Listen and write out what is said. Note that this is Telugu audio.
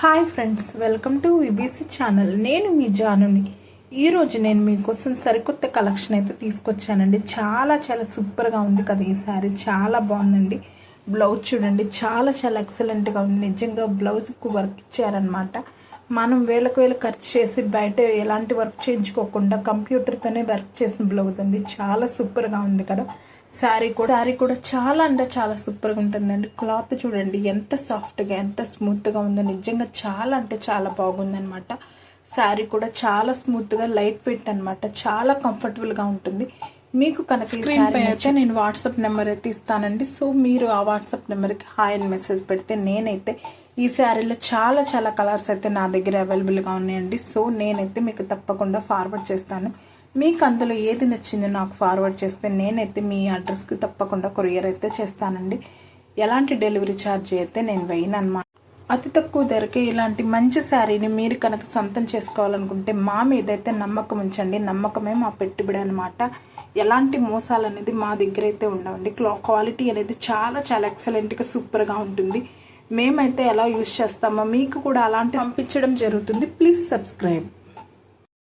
Hi friends welcome to VBC channel. నేను మీ జానుని. ఈరోజు నేను మీకోసం సరికొత్త కలెక్షన్ అయితే తీసుకొచ్చానండి. చాలా చాలా సూపర్గా ఉంది కదా ఈ సారీ. చాలా బాగుందండి. బ్లౌజ్ చూడండి చాలా చాలా ఎక్సలెంట్గా ఉంది. నిజంగా బ్లౌజ్కు వర్క్ ఇచ్చారనమాట మనం వేలకు వేలు ఖర్చు చేసి బయట ఎలాంటి వర్క్ చేయించుకోకుండా కంప్యూటర్తోనే వర్క్ చేసిన బ్లౌజ్ అండి. చాలా సూపర్గా ఉంది కదా. శారీ కూడా శారీ కూడా చాలా అంటే చాలా సూపర్గా ఉంటుందండి. క్లాత్ చూడండి ఎంత సాఫ్ట్గా ఎంత స్మూత్గా ఉందో. నిజంగా చాలా అంటే చాలా బాగుందన్నమాట. శారీ కూడా చాలా స్మూత్గా లైట్ వెయిట్ అన్నమాట. చాలా కంఫర్టబుల్గా ఉంటుంది. మీకు కనుక స్క్రీన్ పై అయితే నేను వాట్సాప్ నెంబర్ అయితే ఇస్తానండి. సో మీరు ఆ వాట్సాప్ నెంబర్కి హాయ్ అని మెసేజ్ పెడితే నేనైతే ఈ శారీలో చాలా చాలా కలర్స్ అయితే నా దగ్గర అవైలబుల్గా ఉన్నాయండి. సో నేనైతే మీకు తప్పకుండా ఫార్వర్డ్ చేస్తాను. మీకు అందులో ఏది నచ్చిందో నాకు ఫార్వర్డ్ చేస్తే నేనైతే మీ అడ్రస్కి తప్పకుండా కొరియర్ అయితే చేస్తానండి. ఎలాంటి డెలివరీ ఛార్జ్ అయితే నేను వేయను అనమాట అతి తక్కువ ధరకే ఇలాంటి మంచి శారీని మీరు కనుక సొంతం చేసుకోవాలనుకుంటే మా మీదైతే నమ్మకం ఉంచండి. నమ్మకమే మా పెట్టుబడి అనమాట ఎలాంటి మోసాలు అనేది మా దగ్గర అయితే ఉండవండి. క్లా క్వాలిటీ అనేది చాలా చాలా ఎక్సలెంట్గా సూపర్గా ఉంటుంది. మేమైతే ఎలా యూజ్ చేస్తామో మీకు కూడా అలాంటి పంపించడం జరుగుతుంది. Please subscribe